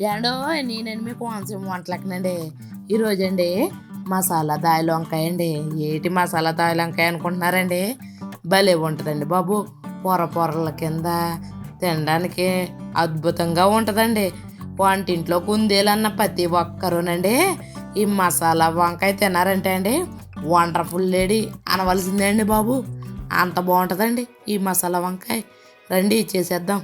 ఏండో నేనండి మీకు కోనసీమ వంటలకనండి ఈరోజు అండి మసాలా దాయిల వంకాయ అండి. ఏటి మసాలా దాయిల వంకాయ అనుకుంటున్నారండి? భలే ఉంటుందండి బాబు. పొర పొరల కింద తినడానికి అద్భుతంగా ఉంటుందండి. వంటింట్లో కుందేలన్న ప్రతి ఒక్కరునండి ఈ మసాలా వంకాయ తిన్నారంటే అండి వండర్ఫుల్ లేడీ అనవలసిందే అండి బాబు. అంత బాగుంటుందండి ఈ మసాలా వంకాయ. రండి చేసేద్దాం.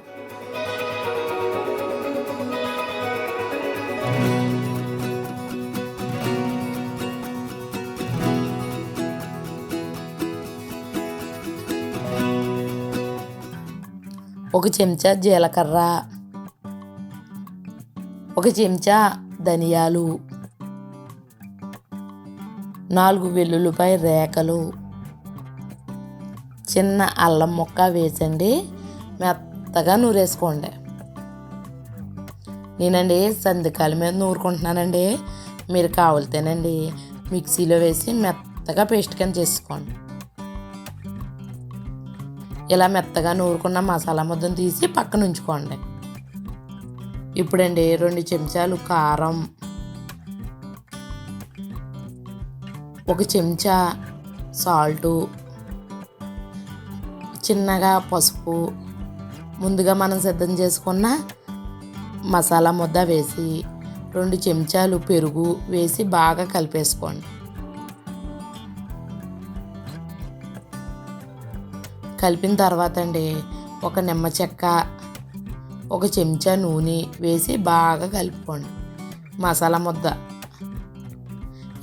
ఒక చెంచా జీలకర్ర ఒక చెంచా ధనియాలు నాలుగు వెల్లుల్లిపాయ రేకలు చిన్న అల్లం ముక్క వేసండి మెత్తగా నూరేసుకోండి. నేనండి సందికాల మీద నూరుకుంటున్నానండి. మీరు కావాలితేనండి మిక్సీలో వేసి మెత్తగా పేస్ట్ కింద చేసుకోండి. ఇలా మెత్తగా నూరుకున్న మసాలా ముద్దను తీసి పక్కన ఉంచుకోండి ఇప్పుడండి రెండు చెంచాలు కారం ఒక చెంచా సాల్టు చిన్నగా పసుపు ముందుగా మనం సిద్ధం చేసుకున్న మసాలా ముద్ద వేసి రెండు చెంచాలు పెరుగు వేసి బాగా కలిపేసుకోండి. కలిపిన తర్వాత అండి ఒక నిమ్మ చెక్క ఒక చెంచా నూనె వేసి బాగా కలుపుకోండి. మసాలా ముద్ద.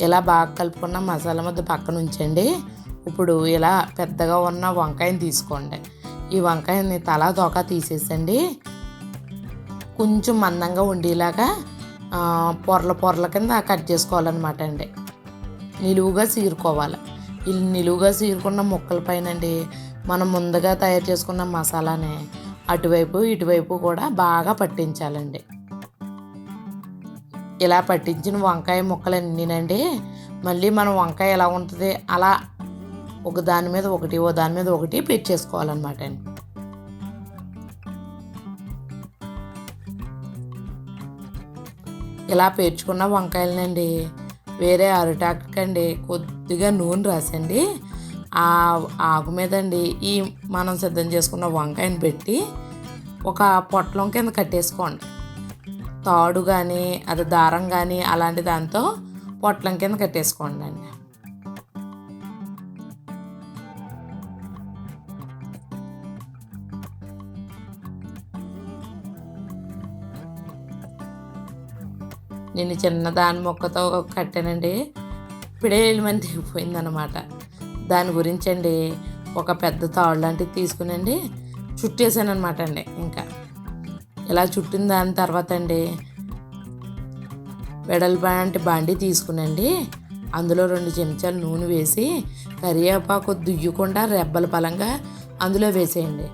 ఇలా బాగా కలుపుకున్న మసాలా ముద్ద పక్కన ఉంచండి. ఇప్పుడు ఇలా పెద్దగా ఉన్న వంకాయని తీసుకోండి. ఈ వంకాయని తలా తోక తీసేసండి. కొంచెం మందంగా ఉండేలాగా పొరల పొరల కింద కట్ చేసుకోవాలన్నమాట అండి. నిలువుగా చీరుకోవాలి ఈ నిలువుగా చీరుకున్న ముక్కల పైన అండి మనం ముందుగా తయారు చేసుకున్న మసాలాని అటువైపు ఇటువైపు కూడా బాగా పట్టించాలండి. ఇలా పట్టించిన వంకాయ ముక్కలన్నీనండి మళ్ళీ మనం వంకాయ ఎలా ఉంటుంది అలా ఒక దాని మీద ఒకటి ఓ దాని మీద ఒకటి పెట్టేసుకోవాలన్నమాట అండి. ఇలా పేర్చుకున్న వంకాయలనండి వేరే అరిటాకండి కొద్దిగా నూనె రాసండి ఆ ఆకు మీద అండి ఈ మనం సిద్ధం చేసుకున్న వంకాయని పెట్టి ఒక పొట్లం కింద కట్టేసుకోండి. తాడు కానీ అది దారం కానీ అలాంటి దాంతో పొట్లం కింద కట్టేసుకోండి అండి. నేను చిన్న దాని మొక్కతో కట్టానండి. పిడేలమని దిగిపోయిందనమాట దాని గురించి అండి ఒక పెద్ద తాడు లాంటిది తీసుకునండి చుట్టేసాను అనమాట అండి ఇంకా. ఇలా చుట్టిన దాని తర్వాత అండి వెడల్పాంటి బాండి తీసుకునండి అందులో రెండు చెంచాలు నూనె వేసి కరివేపాకు దుయ్యకుండా రెబ్బల పలంగా అందులో వేసేయండి.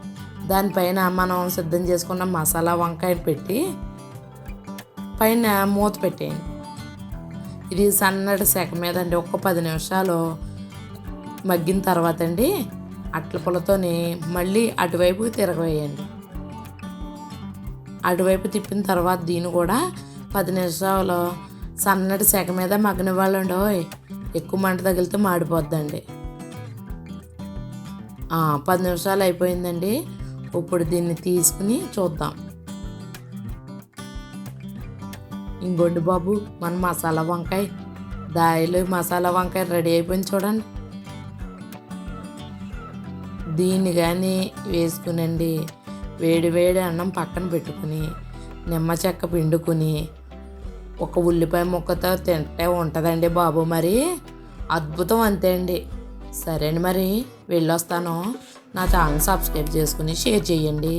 దానిపైన మనం సిద్ధం చేసుకున్న మసాలా వంకాయలు పెట్టి పైన మూత పెట్టేయండి. ఇది సన్నటి సెక మీద అండి ఒక్క పది నిమిషాలు మగ్గిన తర్వాత అండి అట్ల పుల్లతోని మళ్ళీ అటువైపు తిరగవేయండి. అటువైపు తిప్పిన తర్వాత దీన్ని కూడా పది నిమిషాలు సన్నటి సెక మీద మగ్గని వాళ్ళు ఎక్కువ మంట తగిలితే మాడిపోద్దండి. పది నిమిషాలు అయిపోయిందండి. ఇప్పుడు దీన్ని తీసుకుని చూద్దాం. ఇంకోండి బాబు మన మసాలా వంకాయ దాయిలు మసాలా వంకాయ రెడీ అయిపోయింది చూడండి. దీన్ని కానీ వేసుకునండి. వేడి వేడి అన్నం పక్కన పెట్టుకుని నిమ్మ చెక్క పిండుకుని ఒక ఉల్లిపాయ ముక్కతో తింటే ఉంటుందండి బాబు మరి. అద్భుతం అంతే అండి. సరే అండి మరి వెళ్ళొస్తాను. నా ఛానల్ సబ్స్క్రైబ్ చేసుకుని షేర్ చేయండి.